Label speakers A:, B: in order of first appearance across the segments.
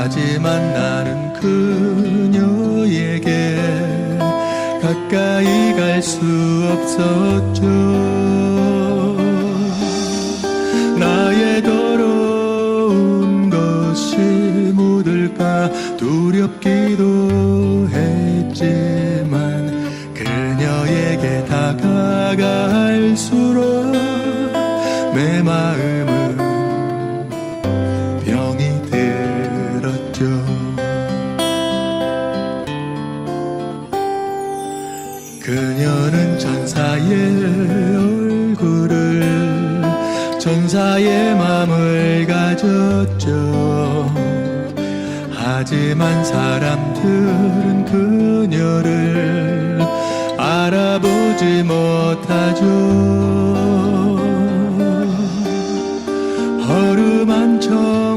A: 하지만 나는 그녀에게 가까이 갈 수 없었죠. 나의 더러운 것이 묻을까 두렵기도 했지만 그녀에게 다가갈 들었죠. 그녀는 천사의 얼굴을 천사의 마음을 가졌죠. 하지만 사람들은 그녀를 알아보지 못하죠. 허름한 청바지에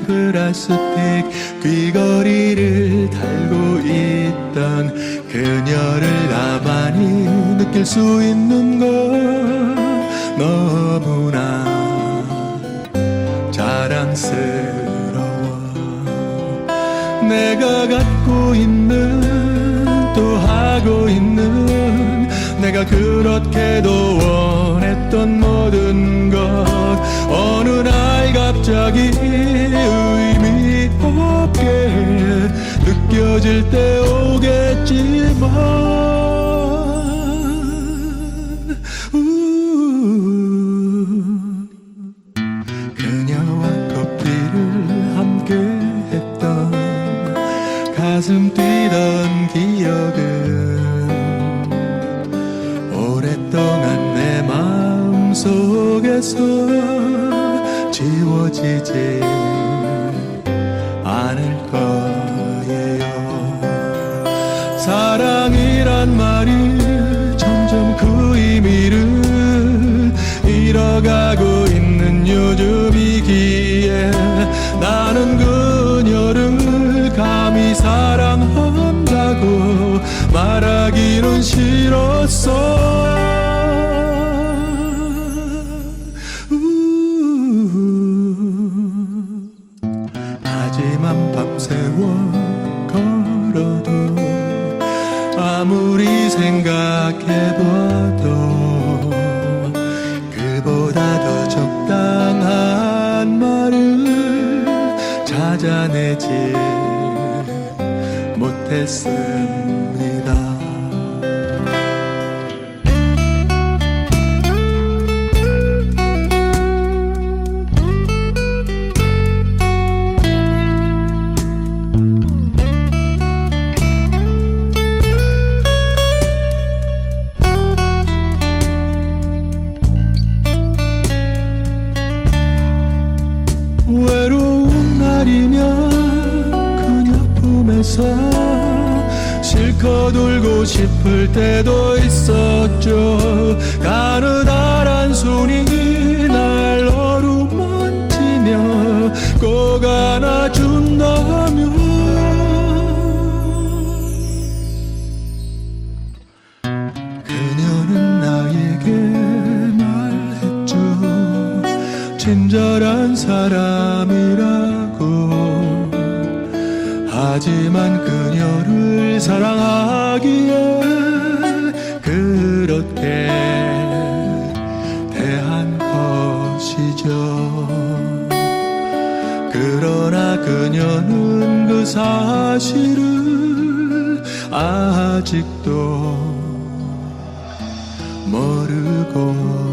A: 플라스틱 귀걸이를 달고 있던 그녀를 나만이 느낄 수 있는 건 너무나 자랑스러워. 내가 갖고 있는 또 하고 있는 내가 그렇게도 원했던 모든 것. 어느 날 갑자기 느껴질 때 오겠지만. 우. 그녀와 커피를 함께 했던 가슴 뛰던 기억은 오랫동안 내 마음 속에서 지워지지 잃어가고 있는 요즘이기에 나는 그녀를 감히 사랑한다고 말하기는 싫었어 우. 하지만 밤새워 걸어도 아무리 생각해봐도 찾아내지 못했습니다. 외로운 날이면 그녀 품에서 실컷 울고 싶을 때도 있었죠. 가느다란 손이 날 어루만지며 꼭 안아준다면. 그녀는 나에게 말했죠. 친절한 사람이라고 하지만 그녀를 사랑하기에 그렇게 대한 것이죠. 그러나 그녀는 그 사실을 아직도 모르고